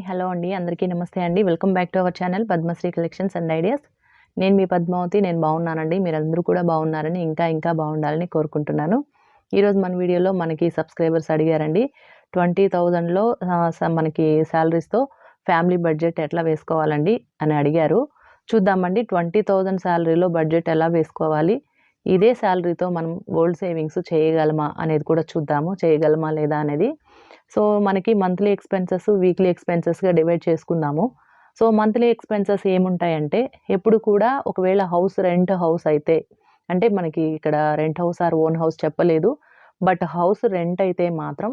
Hi hello అండి అందరికీ నమస్తే అండి. Welcome back to our channel Padmasri collections and ideas. నేను మీ పద్మావతి నేను బాగున్నానండి. మీరందరూ కూడా బాగున్నారని ఇంకా ఇంకా బాగుండాలని కోరుకుంటున్నాను. ఈరోజు మన వీడియోలో మనకి సబ్స్క్రైబర్స్ అడిగారండి. ట్వంటీ థౌజండ్లో మనకి శాలరీస్తో ఫ్యామిలీ బడ్జెట్ ఎట్లా వేసుకోవాలండి అని అడిగారు. చూద్దామండి ట్వంటీ థౌజండ్ శాలరీలో బడ్జెట్ ఎలా వేసుకోవాలి? ఇదే శాలరీతో మనం గోల్డ్ సేవింగ్స్ చేయగలమా అనేది కూడా చూద్దాము. చేయగలమా లేదా అనేది సో మనకి మంత్లీ ఎక్స్పెన్సెస్ వీక్లీ ఎక్స్పెన్సెస్గా డివైడ్ చేసుకున్నాము. సో మంత్లీ ఎక్స్పెన్సెస్ ఏముంటాయంటే ఎప్పుడు కూడా ఒకవేళ హౌస్ రెంట్ హౌస్ అయితే అంటే మనకి ఇక్కడ rent house or own house చెప్పలేదు బట్ హౌస్ రెంట్ అయితే మాత్రం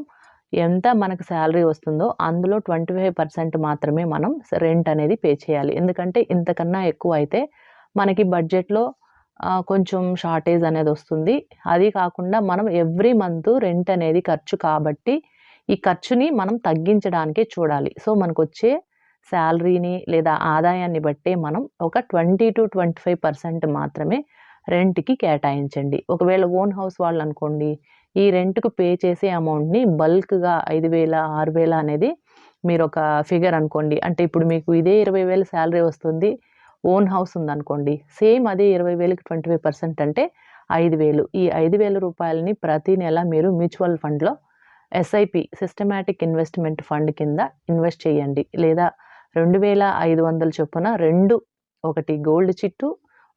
ఎంత మనకు శాలరీ వస్తుందో అందులో ట్వంటీ ఫైవ్ పర్సెంట్ మాత్రమే మనం రెంట్ అనేది పే చేయాలి. ఎందుకంటే ఇంతకన్నా ఎక్కువ అయితే మనకి బడ్జెట్లో కొంచెం షార్టేజ్ అనేది వస్తుంది. అది కాకుండా మనం ఎవ్రీ మంత్ రెంట్ అనేది ఖర్చు కాబట్టి ఈ ఖర్చుని మనం తగ్గించడానికే చూడాలి. సో మనకు వచ్చే శాలరీని లేదా ఆదాయాన్ని బట్టే మనం ఒక twenty to twenty five percent మాత్రమే రెంట్కి కేటాయించండి. ఒకవేళ ఓన్ హౌస్ వాళ్ళు అనుకోండి ఈ రెంట్కు పే చేసే అమౌంట్ని బల్క్గా ఐదు వేల ఆరు వేల అనేది మీరు ఒక ఫిగర్ అనుకోండి. అంటే ఇప్పుడు మీకు ఇదే ఇరవై వేల శాలరీ వస్తుంది ఓన్ హౌస్ ఉందనుకోండి సేమ్ అదే ఇరవై వేలకి ట్వంటీ ఫైవ్ పర్సెంట్ అంటే ఐదు వేలు. ఈ ఐదు వేల రూపాయలని ప్రతి నెల మీరు మ్యూచువల్ ఫండ్లో ఎస్ఐపి సిస్టమాటిక్ ఇన్వెస్ట్మెంట్ ఫండ్ కింద ఇన్వెస్ట్ చేయండి. లేదా రెండు వేల ఐదు వందల చొప్పున రెండు ఒకటి గోల్డ్ చిట్టు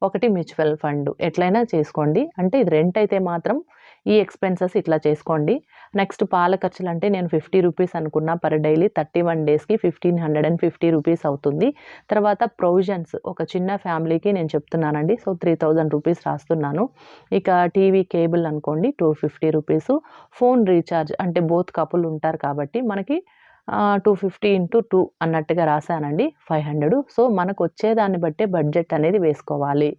ఒకటి మ్యూచువల్ ఫండ్ ఎట్లయినా చేసుకోండి. అంటే ఇది రెంట్ అయితే మాత్రం ఈ ఎక్స్పెన్సెస్ ఇట్లా చేసుకోండి. నెక్స్ట్ పాల ఖర్చులు అంటే నేను ఫిఫ్టీ రూపీస్ అనుకున్నా పర్ డైలీ థర్టీ వన్ డేస్కి fifteen hundred and fifty rupees అవుతుంది. తర్వాత ప్రొవిజన్స్ ఒక చిన్న ఫ్యామిలీకి నేను చెప్తున్నానండి. సో త్రీ థౌజండ్ రూపీస్ రాస్తున్నాను. ఇక టీవీ కేబుల్ అనుకోండి two fifty rupees phone recharge అంటే బోత్ కపుల్ ఉంటారు కాబట్టి మనకి టూ ఫిఫ్టీ ఇంటూ టూ అన్నట్టుగా రాశానండి ఫైవ్ హండ్రెడ్ సో మనకు వచ్చేదాన్ని బట్టే బడ్జెట్ అనేది వేసుకోవాలి.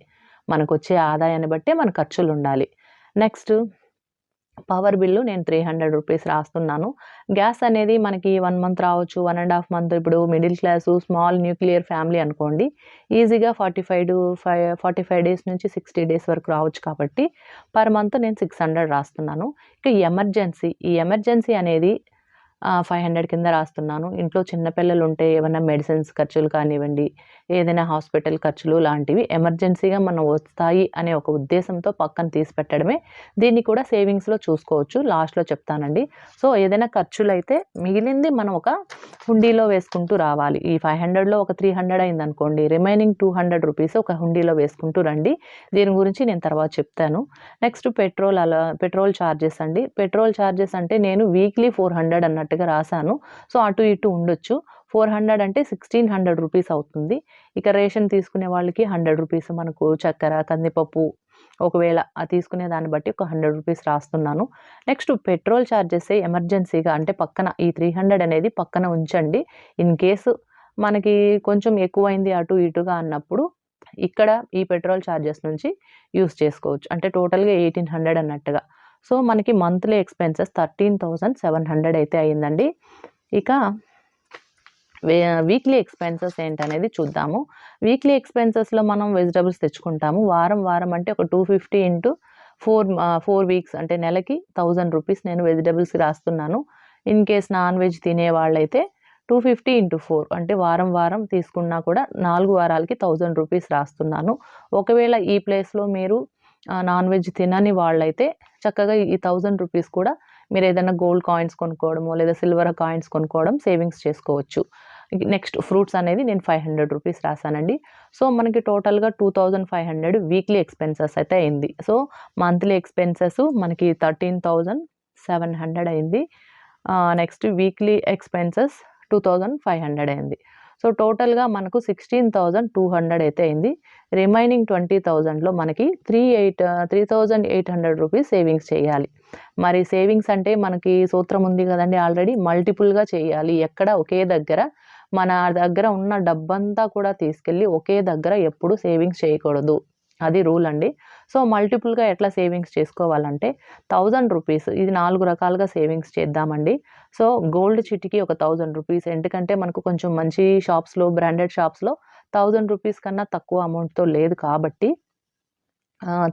మనకు వచ్చే ఆదాయాన్ని బట్టే మన ఖర్చులు ఉండాలి. నెక్స్ట్ పవర్ బిల్లు నేను త్రీ హండ్రెడ్ రూపీస్ రాస్తున్నాను. గ్యాస్ అనేది మనకి వన్ మంత్ రావచ్చు వన్ అండ్ హాఫ్ మంత్ ఇప్పుడు middle class small nuclear family అనుకోండి ఈజీగా forty five to five forty five days నుంచి సిక్స్టీ డేస్ వరకు రావచ్చు కాబట్టి పర్ మంత్ నేను సిక్స్ హండ్రెడ్ రాస్తున్నాను. ఇక ఎమర్జెన్సీ ఈ ఎమర్జెన్సీ అనేది ఫైవ్ హండ్రెడ్ కింద రాస్తున్నాను. ఇంట్లో చిన్నపిల్లలు ఉంటే ఏమైనా మెడిసిన్స్ ఖర్చులు కానివ్వండి ఏదైనా హాస్పిటల్ ఖర్చులు లాంటివి ఎమర్జెన్సీగా మనం వస్తాయి అనే ఒక ఉద్దేశంతో పక్కన తీసి పెట్టడమే. దీన్ని కూడా సేవింగ్స్లో చూసుకోవచ్చు. లాస్ట్లో చెప్తానండి. సో ఏదైనా ఖర్చులు అయితే మిగిలింది మనం ఒక హుండీలో వేసుకుంటూ రావాలి. ఈ ఫైవ్ హండ్రెడ్లో ఒక త్రీ హండ్రెడ్ అయింది అనుకోండి రిమైనింగ్ టూ హండ్రెడ్ రూపీస్ ఒక హుండీలో వేసుకుంటూ రండి. దీని గురించి నేను తర్వాత చెప్తాను. నెక్స్ట్ పెట్రోల్ అలా పెట్రోల్ ఛార్జెస్ అండి. పెట్రోల్ ఛార్జెస్ అంటే నేను వీక్లీ ఫోర్ హండ్రెడ్ అన్నట్టుగా రాశాను. సో అటు ఇటు ఉండొచ్చు. ఫోర్ హండ్రెడ్ అంటే సిక్స్టీన్ హండ్రెడ్ రూపీస్ అవుతుంది. ఇక రేషన్ తీసుకునే వాళ్ళకి హండ్రెడ్ రూపీస్ మనకు చక్కెర కందిపప్పు ఒకవేళ తీసుకునే దాన్ని బట్టి ఒక హండ్రెడ్ రూపీస్ రాస్తున్నాను. నెక్స్ట్ పెట్రోల్ ఛార్జెస్ ఎమర్జెన్సీగా అంటే పక్కన ఈ త్రీ హండ్రెడ్ అనేది పక్కన ఉంచండి. ఇన్ కేసు మనకి కొంచెం ఎక్కువైంది అటు ఇటుగా అన్నప్పుడు ఇక్కడ ఈ పెట్రోల్ ఛార్జెస్ నుంచి యూస్ చేసుకోవచ్చు. అంటే టోటల్గా ఎయిటీన్ హండ్రెడ్ అన్నట్టుగా. సో మనకి monthly expenses thirteen thousand seven hundred అయితే అయ్యిందండి ఇక వీక్లీ ఎక్స్పెన్సెస్ ఏంటనేది చూద్దాము. వీక్లీ ఎక్స్పెన్సెస్లో మనం వెజిటబుల్స్ తెచ్చుకుంటాము. వారం వారం అంటే ఒక two fifty into four four weeks అంటే నెలకి థౌజండ్ రూపీస్ నేను వెజిటబుల్స్కి రాస్తున్నాను. ఇన్ కేస్ నాన్ వెజ్ తినే వాళ్ళైతే టూ ఫిఫ్టీ ఇంటూ ఫోర్ అంటే వారం వారం తీసుకున్నా కూడా నాలుగు వారాలకి థౌజండ్ రూపీస్ రాస్తున్నాను. ఒకవేళ ఈ ప్లేస్లో మీరు నాన్ వెజ్ తినని వాళ్ళైతే చక్కగా ఈ థౌజండ్ రూపీస్ కూడా మీరు ఏదైనా గోల్డ్ కాయిన్స్ కొనుక్కోవడమో లేదా సిల్వర్ కాయిన్స్ కొనుక్కోవడం సేవింగ్స్ చేసుకోవచ్చు. నెక్స్ట్ ఫ్రూట్స్ అనేది నేను ఫైవ్ హండ్రెడ్ రూపీస్ రాశానండి. సో మనకి టోటల్గా two thousand five hundred weekly expenses అయితే అయింది. సో మంత్లీ ఎక్స్పెన్సెస్ మనకి థర్టీన్ థౌజండ్ సెవెన్ హండ్రెడ్ అయింది. Next weekly expenses two thousand five hundred అయింది. సో టోటల్గా మనకు సిక్స్టీన్ థౌజండ్ టూ హండ్రెడ్ అయితే అయింది. రిమైనింగ్ ట్వంటీ థౌజండ్లో మనకి three eight three thousand eight hundred rupees savings చేయాలి. మరి సేవింగ్స్ అంటే మనకి సూత్రం ఉంది కదండి ఆల్రెడీ మల్టిపుల్గా చేయాలి. ఎక్కడ ఒకే దగ్గర మన దగ్గర ఉన్న డబ్బంతా కూడా తీసుకెళ్ళి ఒకే దగ్గర ఎప్పుడు సేవింగ్స్ చేయకూడదు. అది రూల్ అండి. సో మల్టిపుల్గా ఎట్లా సేవింగ్స్ చేసుకోవాలంటే థౌజండ్ రూపీస్ ఇది నాలుగు రకాలుగా సేవింగ్స్ చేద్దామండి. సో గోల్డ్ చిట్టికి ఒక థౌజండ్ రూపీస్ ఎందుకంటే మనకు కొంచెం మంచి షాప్స్లో బ్రాండెడ్ షాప్స్లో థౌజండ్ రూపీస్ కన్నా తక్కువ అమౌంట్తో లేదు కాబట్టి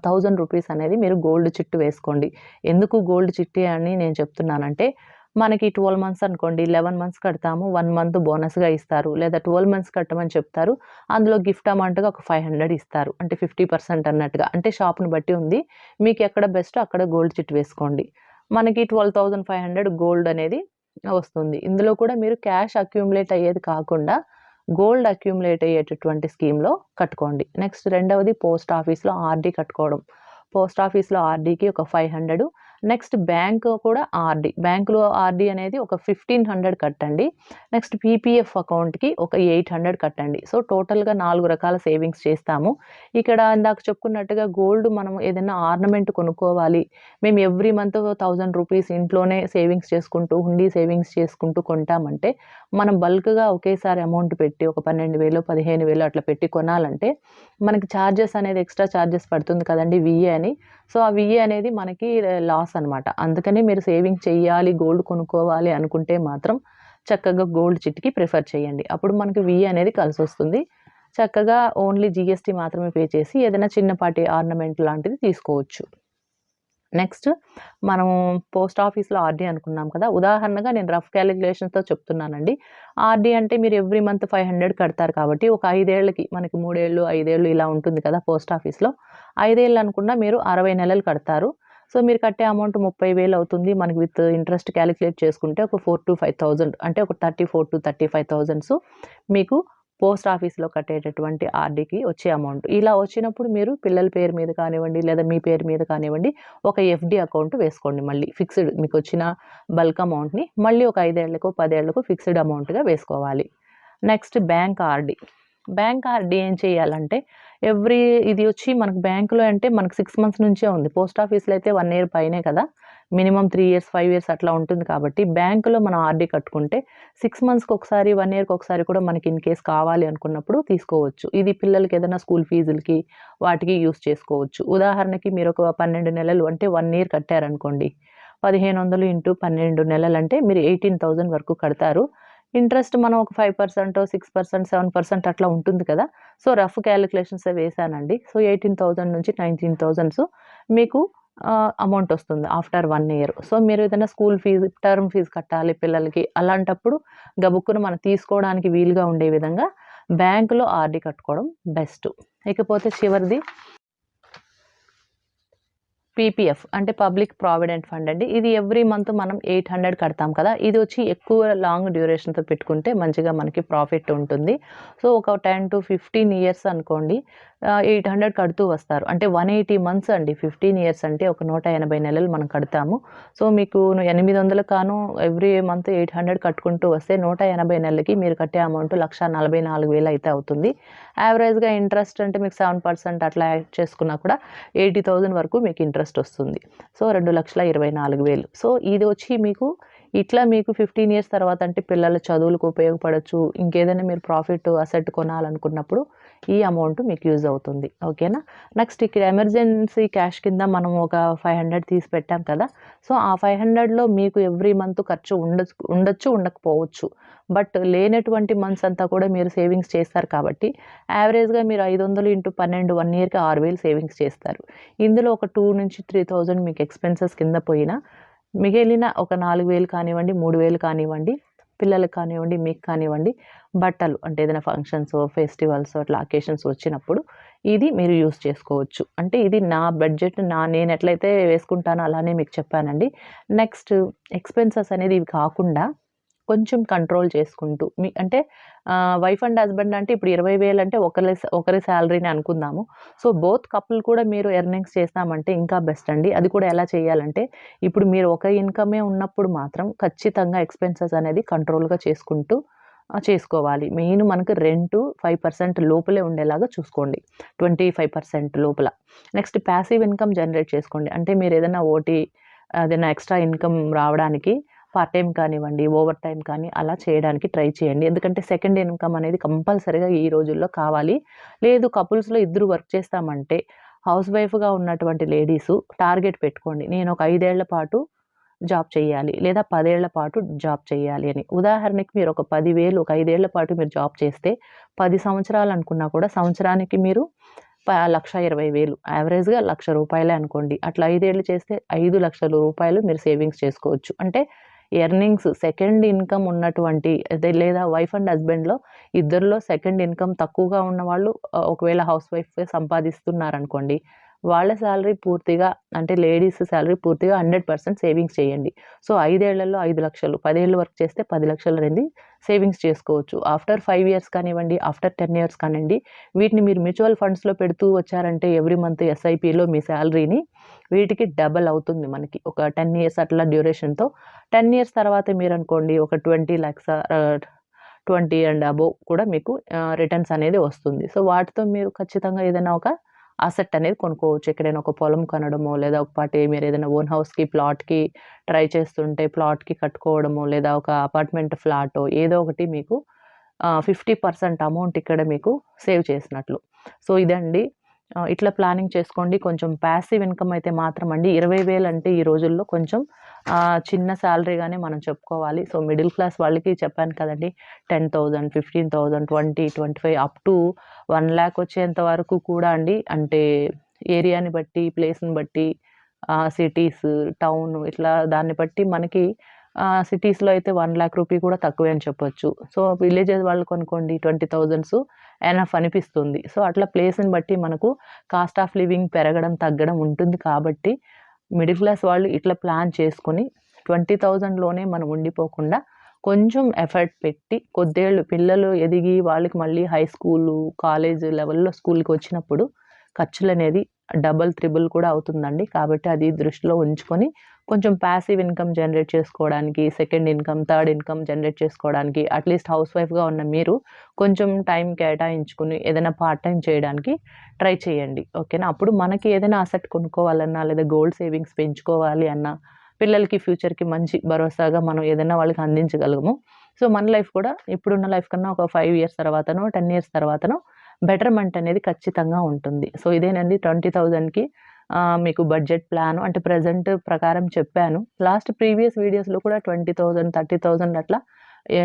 థౌజండ్ రూపీస్ అనేది మీరు గోల్డ్ చిట్టు వేసుకోండి. ఎందుకు గోల్డ్ చిట్టి అని నేను చెప్తున్నానంటే మనకి ట్వెల్వ్ మంత్స్ అనుకోండి లెవెన్ మంత్స్ కడతాము వన్ మంత్ బోనస్గా ఇస్తారు లేదా ట్వెల్వ్ మంత్స్ కట్టమని చెప్తారు. అందులో గిఫ్ట్ అమౌంట్గా ఒక ఫైవ్ హండ్రెడ్ ఇస్తారు. అంటే ఫిఫ్టీ పర్సెంట్ అన్నట్టుగా. అంటే షాప్ని బట్టి ఉంది. మీకు ఎక్కడ బెస్ట్ అక్కడ గోల్డ్ చిట్ వేసుకోండి. మనకి twelve thousand five hundred gold అనేది వస్తుంది. ఇందులో కూడా మీరు క్యాష్ అక్యూములేట్ అయ్యేది కాకుండా గోల్డ్ అక్యూములేట్ అయ్యేటటువంటి స్కీమ్లో కట్టుకోండి. నెక్స్ట్ రెండవది పోస్ట్ ఆఫీస్లో ఆర్డీ కట్టుకోవడం. పోస్ట్ ఆఫీస్లో ఆర్డీకి ఒక ఫైవ్ హండ్రెడ్ నెక్స్ట్ బ్యాంక్ కూడా ఆర్డీ బ్యాంకులో ఆర్డీ అనేది ఒక ఫిఫ్టీన్ హండ్రెడ్ కట్టండి. నెక్స్ట్ పీపీఎఫ్ అకౌంట్కి ఒక ఎయిట్ హండ్రెడ్ కట్టండి. సో టోటల్గా నాలుగు రకాల సేవింగ్స్ చేస్తాము. ఇక్కడ ఇందాక చెప్పుకున్నట్టుగా గోల్డ్ మనం ఏదైనా ఆర్నమెంట్ కొనుక్కోవాలి. మేము ఎవ్రీ మంత్ థౌజండ్ రూపీస్ ఇంట్లోనే సేవింగ్స్ చేసుకుంటూ హుండీ సేవింగ్స్ చేసుకుంటూ కొంటామంటే మనం బల్క్గా ఒకేసారి అమౌంట్ పెట్టి ఒక పన్నెండు వేలు పదిహేను వేలు అట్లా పెట్టి కొనాలంటే మనకి ఛార్జెస్ అనేది ఎక్స్ట్రా ఛార్జెస్ పడుతుంది కదండి విఏ అని. సో ఆ విఏ అనేది మనకి లాస్ అనమాట అందుకని మీరు సేవింగ్ చేయాలి గోల్డ్ కొనుక్కోవాలి అనుకుంటే మాత్రం చక్కగా గోల్డ్ చిట్కి ప్రిఫర్ చేయండి. అప్పుడు మనకి విఏ అనేది కలిసి వస్తుంది. చక్కగా ఓన్లీ జిఎస్టీ మాత్రమే పే చేసి ఏదైనా చిన్నపాటి ఆర్నమెంట్ లాంటిది తీసుకోవచ్చు. నెక్స్ట్ మనం పోస్ట్ ఆఫీస్లో ఆర్డీ అనుకున్నాం కదా! ఉదాహరణగా నేను రఫ్ క్యాలిక్యులేషన్తో చెప్తున్నానండి. ఆర్డీ అంటే మీరు ఎవ్రీ మంత్ ఫైవ్ హండ్రెడ్ కడతారు కాబట్టి ఒక ఐదేళ్ళకి మనకి మూడేళ్ళు ఐదేళ్ళు ఇలా ఉంటుంది కదా పోస్ట్ ఆఫీస్లో. ఐదేళ్ళు అనుకున్నా మీరు అరవై నెలలు కడతారు. సో మీరు కట్టే అమౌంట్ ముప్పై వేలు అవుతుంది. మనకి విత్ ఇంట్రెస్ట్ క్యాలిక్యులేట్ చేసుకుంటే ఒక ఫోర్ టు ఫైవ్ థౌజండ్ అంటే ఒక thirty four to thirty five thousands మీకు పోస్ట్ ఆఫీస్లో కట్టేటటువంటి ఆర్డీకి వచ్చే అమౌంట్. ఇలా వచ్చినప్పుడు మీరు పిల్లల పేరు మీద కానివ్వండి లేదా మీ పేరు మీద కానివ్వండి ఒక ఎఫ్డి అకౌంట్ వేసుకోండి మళ్ళీ. ఫిక్స్డ్ మీకు వచ్చిన బల్క్ అమౌంట్ని మళ్ళీ ఒక ఐదేళ్ళకు పదేళ్ళకు ఫిక్స్డ్ అమౌంట్గా వేసుకోవాలి. Next bank RD. Bank RD ఏం చేయాలంటే ఎవ్రీ ఇది వచ్చి మనకు బ్యాంకులో అంటే మనకు సిక్స్ మంత్స్ నుంచే ఉంది. పోస్ట్ ఆఫీస్లో అయితే వన్ ఇయర్ పైనే కదా. Minimum three years five years అట్లా ఉంటుంది కాబట్టి బ్యాంకులో మనం ఆర్డీ కట్టుకుంటే సిక్స్ మంత్స్కి ఒకసారి వన్ ఇయర్కి ఒకసారి కూడా మనకి ఇన్ కేస్ కావాలి అనుకున్నప్పుడు తీసుకోవచ్చు. ఇది పిల్లలకి ఏదైనా స్కూల్ ఫీజులకి వాటికి యూస్ చేసుకోవచ్చు. ఉదాహరణకి మీరు ఒక పన్నెండు నెలలు అంటే వన్ ఇయర్ కట్టారనుకోండి. పదిహేను వందలు ఇంటూ పన్నెండు నెలలు అంటే మీరు ఎయిటీన్ థౌజండ్ వరకు కడతారు. ఇంట్రెస్ట్ మనం ఒక five percent six percent seven percent అట్లా ఉంటుంది కదా. సో రఫ్ క్యాలిక్యులేషన్స్ వేసానండి సో ఎయిటీన్ థౌజండ్ నుంచి నైన్టీన్ థౌజండ్స్ మీకు అమౌంట్ వస్తుంది ఆఫ్టర్ వన్ ఇయర్ సో మీరు ఏదైనా స్కూల్ ఫీజు టర్మ్ ఫీజు కట్టాలి పిల్లలకి అలాంటప్పుడు గబుక్కును మనం తీసుకోవడానికి వీలుగా ఉండే విధంగా బ్యాంకులో ఆర్డీ కట్టుకోవడం బెస్ట్ ఇకపోతే చివరిది పీపీఎఫ్ అంటే పబ్లిక్ ప్రావిడెంట్ ఫండ్ అండి. ఇది ఎవ్రీ మంత్ మనం ఎయిట్ హండ్రెడ్ కడతాం కదా. ఇది వచ్చి ఎక్కువ లాంగ్ డ్యూరేషన్తో పెట్టుకుంటే మంచిగా మనకి ప్రాఫిట్ ఉంటుంది. సో ఒక టెన్ టు ఫిఫ్టీన్ ఇయర్స్ అనుకోండి ఎయిట్ హండ్రెడ్ కడుతూ వస్తారు. అంటే వన్ ఎయిటీ మంత్స్ అండి. ఫిఫ్టీన్ ఇయర్స్ అంటే ఒక నూట ఎనభై నెలలు మనం కడతాము. సో మీకు ఎనిమిది వందలు కాను ఎవ్రీ మంత్ ఎయిట్ హండ్రెడ్ కట్టుకుంటూ వస్తే నూట ఎనభై నెలలకి మీరు కట్టే అమౌంట్ లక్ష నలభై నాలుగు వేలు అయితే అవుతుంది. యావరేజ్గా ఇంట్రెస్ట్ అంటే మీకు సెవెన్ పర్సెంట్ అట్లా యాడ్ చేసుకున్నా కూడా ఎయిటీ థౌజండ్ వరకు మీకు ఇంట్రెస్ట్ వస్తుంది. సో రెండు లక్షల ఇరవై నాలుగు వేలు. సో ఇది వచ్చి మీకు ఇట్లా మీకు ఫిఫ్టీన్ ఇయర్స్ తర్వాత అంటే పిల్లల చదువులకు ఉపయోగపడచ్చు ఇంకేదైనా మీరు ప్రాఫిట్ అసెట్ కొనాలనుకున్నప్పుడు ఈ అమౌంట్ మీకు యూజ్ అవుతుంది. ఓకేనా నెక్స్ట్ ఇక్కడ ఎమర్జెన్సీ క్యాష్ కింద మనం ఒక ఫైవ్ హండ్రెడ్ తీసి పెట్టాం కదా? సో ఆ ఫైవ్ హండ్రెడ్లో మీకు ఎవ్రీ మంత్ ఖర్చు ఉండొచ్చు ఉండొచ్చు ఉండకపోవచ్చు. బట్ లేనటువంటి మంత్స్ అంతా కూడా మీరు సేవింగ్స్ చేస్తారు కాబట్టి యావరేజ్గా మీరు ఐదు వందలు ఇంటూ పన్నెండు వన్ ఇయర్కి ఆరు వేలు సేవింగ్స్ చేస్తారు. ఇందులో ఒక టూ నుంచి త్రీ థౌజండ్ మీకు ఎక్స్పెన్సెస్ కింద పోయినా మిగిలిన ఒక నాలుగు వేలు కానివ్వండి మూడు వేలు కానివ్వండి పిల్లలకు కానివ్వండి మీకు కానివ్వండి బట్టలు అంటే ఏదైనా ఫంక్షన్స్ ఫెస్టివల్స్ అట్లా అకేషన్స్ వచ్చినప్పుడు ఇది మీరు యూస్ చేసుకోవచ్చు. అంటే ఇది నా బడ్జెట్ నా నేను ఎట్లయితే వేసుకుంటానో అలానే మీకు చెప్పానండి. నెక్స్ట్ ఎక్స్పెన్సెస్ అనేది ఇవి కాకుండా కొంచెం కంట్రోల్ చేసుకుంటూ మీ అంటే వైఫ్ అండ్ హస్బెండ్ అంటే ఇప్పుడు ఇరవై వేలు అంటే ఒకరి ఒకరి శాలరీని అనుకుందాము. సో బోత్ కపుల్ కూడా మీరు ఎర్నింగ్స్ చేస్తామంటే ఇంకా బెస్ట్ అండి. అది కూడా ఎలా చేయాలంటే ఇప్పుడు మీరు ఒక ఇన్కమే ఉన్నప్పుడు మాత్రం ఖచ్చితంగా ఎక్స్పెన్సెస్ అనేది కంట్రోల్గా చేసుకుంటూ చేసుకోవాలి. మెయిన్ మనకు రెంట్ ఫైవ్ పర్సెంట్ లోపలే ఉండేలాగా చూసుకోండి. ట్వంటీ ఫైవ్ పర్సెంట్ లోపల. నెక్స్ట్ ప్యాసివ్ ఇన్కమ్ జనరేట్ చేసుకోండి. అంటే మీరు ఏదైనా ఓటీ ఏదైనా ఎక్స్ట్రా ఇన్కమ్ రావడానికి పార్ట్ టైం కానివ్వండి ఓవర్ టైం కానీ అలా చేయడానికి ట్రై చేయండి. ఎందుకంటే సెకండ్ ఇన్కమ్ అనేది కంపల్సరీగా ఈ రోజుల్లో కావాలి. లేదు కపుల్స్లో ఇద్దరు వర్క్ చేస్తామంటే హౌస్ వైఫ్గా ఉన్నటువంటి లేడీస్ టార్గెట్ పెట్టుకోండి. నేను ఒక ఐదేళ్ళ పాటు జాబ్ చేయాలి లేదా పదేళ్ళ పాటు జాబ్ చేయాలి అని. ఉదాహరణకి మీరు ఒక పదివేలు ఒక ఐదేళ్ళ పాటు మీరు జాబ్ చేస్తే పది సంవత్సరాలు అనుకున్నా కూడా సంవత్సరానికి మీరు లక్ష ఇరవై వేలు యావరేజ్గా లక్ష రూపాయలే అనుకోండి. అట్లా ఐదేళ్ళు చేస్తే ఐదు లక్షల రూపాయలు మీరు సేవింగ్స్ చేసుకోవచ్చు. అంటే ఎర్నింగ్స్ సెకండ్ ఇన్కమ్ ఉన్నటువంటి లేదా వైఫ్ అండ్ హస్బెండ్లో ఇద్దరిలో సెకండ్ ఇన్కమ్ తక్కువగా ఉన్న వాళ్ళు ఒకవేళ హౌస్ వైఫ్ సంపాదిస్తున్నారనుకోండి వాళ్ళ శాలరీ పూర్తిగా అంటే లేడీస్ శాలరీ పూర్తిగా హండ్రెడ్ పర్సెంట్ సేవింగ్స్ చేయండి. సో ఐదేళ్ళలో ఐదు లక్షలు పదేళ్ళు వర్క్ చేస్తే పది లక్షలు అనేది సేవింగ్స్ చేసుకోవచ్చు. ఆఫ్టర్ ఫైవ్ ఇయర్స్ కానివ్వండి ఆఫ్టర్ టెన్ ఇయర్స్ కానివ్వండి వీటిని మీరు మ్యూచువల్ ఫండ్స్లో పెడుతూ వచ్చారంటే ఎవ్రీ మంత్ ఎస్ఐపిలో మీ శాలరీని వీటికి డబల్ అవుతుంది మనకి. ఒక టెన్ ఇయర్స్ అట్లా డ్యూరేషన్తో. టెన్ ఇయర్స్ తర్వాత మీరు అనుకోండి ఒక twenty lakhs twenty and above కూడా మీకు రిటర్న్స్ అనేది వస్తుంది. సో వాటితో మీరు ఖచ్చితంగా ఏదైనా ఒక అసెట్ అనేది కొనుక్కోవచ్చు. ఎక్కడైనా ఒక పొలం కొనడమో లేదా ఒక పాటి మీరు ఏదైనా ఓన్ హౌస్కి ప్లాట్కి ట్రై చేస్తుంటే ప్లాట్కి కట్టుకోవడమో లేదా ఒక అపార్ట్మెంట్ ఫ్లాటో ఏదో ఒకటి మీకు ఫిఫ్టీ పర్సెంట్ అమౌంట్ ఇక్కడ మీకు సేవ్ చేసినట్లు. సో ఇదండి. ఇట్లా ప్లానింగ్ చేసుకోండి. కొంచెం ప్యాసివ్ ఇన్కమ్ అయితే మాత్రం అండి ఇరవై వేలు అంటే ఈ రోజుల్లో కొంచెం చిన్న శాలరీగానే మనం చెప్పుకోవాలి. సో మిడిల్ క్లాస్ వాళ్ళకి చెప్పాను కదండి. Ten thousand fifteen thousand twenty twenty five up to one lakh వచ్చేంత వరకు కూడా అండి. అంటే ఏరియాని బట్టి ప్లేస్ని బట్టి సిటీస్ టౌన్ ఇట్లా దాన్ని బట్టి మనకి సిటీస్లో అయితే వన్ ల్యాక్ రూపీ కూడా తక్కువే అని చెప్పొచ్చు. సో విలేజెస్ వాళ్ళు కొనుక్కోండి ట్వంటీ థౌజండ్స్ ఎనఫ్ అనిపిస్తుంది. సో అట్లా ప్లేస్ని బట్టి మనకు కాస్ట్ ఆఫ్ లివింగ్ పెరగడం తగ్గడం ఉంటుంది కాబట్టి మిడిల్ క్లాస్ వాళ్ళు ఇట్లా ప్లాన్ చేసుకొని ట్వంటీ థౌజండ్లోనే మనం ఉండిపోకుండా కొంచెం ఎఫర్ట్ పెట్టి కొద్దేళ్ళు పిల్లలు ఎదిగి వాళ్ళకి మళ్ళీ హై స్కూలు కాలేజ్ లెవెల్లో స్కూల్కి వచ్చినప్పుడు ఖర్చులు అనేది డబల్ త్రిబుల్ కూడా అవుతుందండి. కాబట్టి అది దృష్టిలో ఉంచుకొని కొంచెం ప్యాసివ్ ఇన్కమ్ జనరేట్ చేసుకోవడానికి second income third income generate చేసుకోవడానికి అట్లీస్ట్ హౌస్ వైఫ్గా ఉన్న మీరు కొంచెం టైం కేటాయించుకుని ఏదైనా పార్ట్ టైం చేయడానికి ట్రై చేయండి. ఓకేనా అప్పుడు మనకి ఏదైనా అసెట్ కొనుక్కోవాలన్నా లేదా గోల్డ్ సేవింగ్స్ పెంచుకోవాలి అన్నా పిల్లలకి ఫ్యూచర్కి మంచి భరోసాగా మనం ఏదైనా వాళ్ళకి అందించగలము. సో మన లైఫ్ కూడా ఇప్పుడున్న లైఫ్ కన్నా ఒక ఫైవ్ ఇయర్స్ తర్వాతనో టెన్ ఇయర్స్ తర్వాతనో బెటర్మెంట్ అనేది ఖచ్చితంగా ఉంటుంది. సో ఇదేనండి ట్వంటీ థౌజండ్కి మీకు బడ్జెట్ ప్లాన్ అంటే ప్రజెంట్ ప్రకారం చెప్పాను. లాస్ట్ ప్రీవియస్ వీడియోస్లో కూడా ట్వంటీ థౌజండ్ థర్టీ థౌజండ్ అట్లా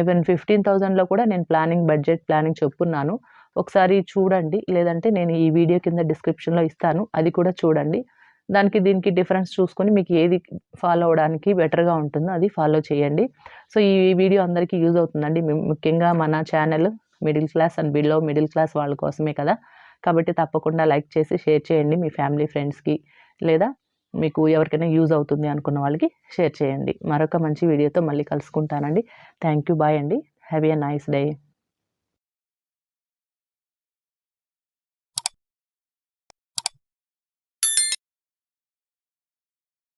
ఈవెన్ ఫిఫ్టీన్ థౌజండ్లో కూడా నేను ప్లానింగ్ బడ్జెట్ ప్లానింగ్ చెప్పున్నాను. ఒకసారి చూడండి లేదంటే నేను ఈ వీడియో కింద డిస్క్రిప్షన్లో ఇస్తాను. అది కూడా చూడండి. దానికి దీనికి డిఫరెన్స్ చూసుకొని మీకు ఏది ఫాలో అవడానికి బెటర్గా ఉంటుందో అది ఫాలో చేయండి. సో ఈ వీడియో అందరికీ యూజ్ అవుతుందండి. ముఖ్యంగా మన channel middle class and below middle class వాళ్ళ కోసమే కదా. కాబట్టి తప్పకుండా లైక్ చేసి షేర్ చేయండి మీ ఫ్యామిలీ ఫ్రెండ్స్కి లేదా మీకు ఎవరికైనా యూజ్ అవుతుంది అనుకున్న వాళ్ళకి షేర్ చేయండి. మరొక మంచి వీడియోతో మళ్ళీ కలుసుకుంటానండి. థ్యాంక్ యూ బాయ్ అండి. Have a nice day.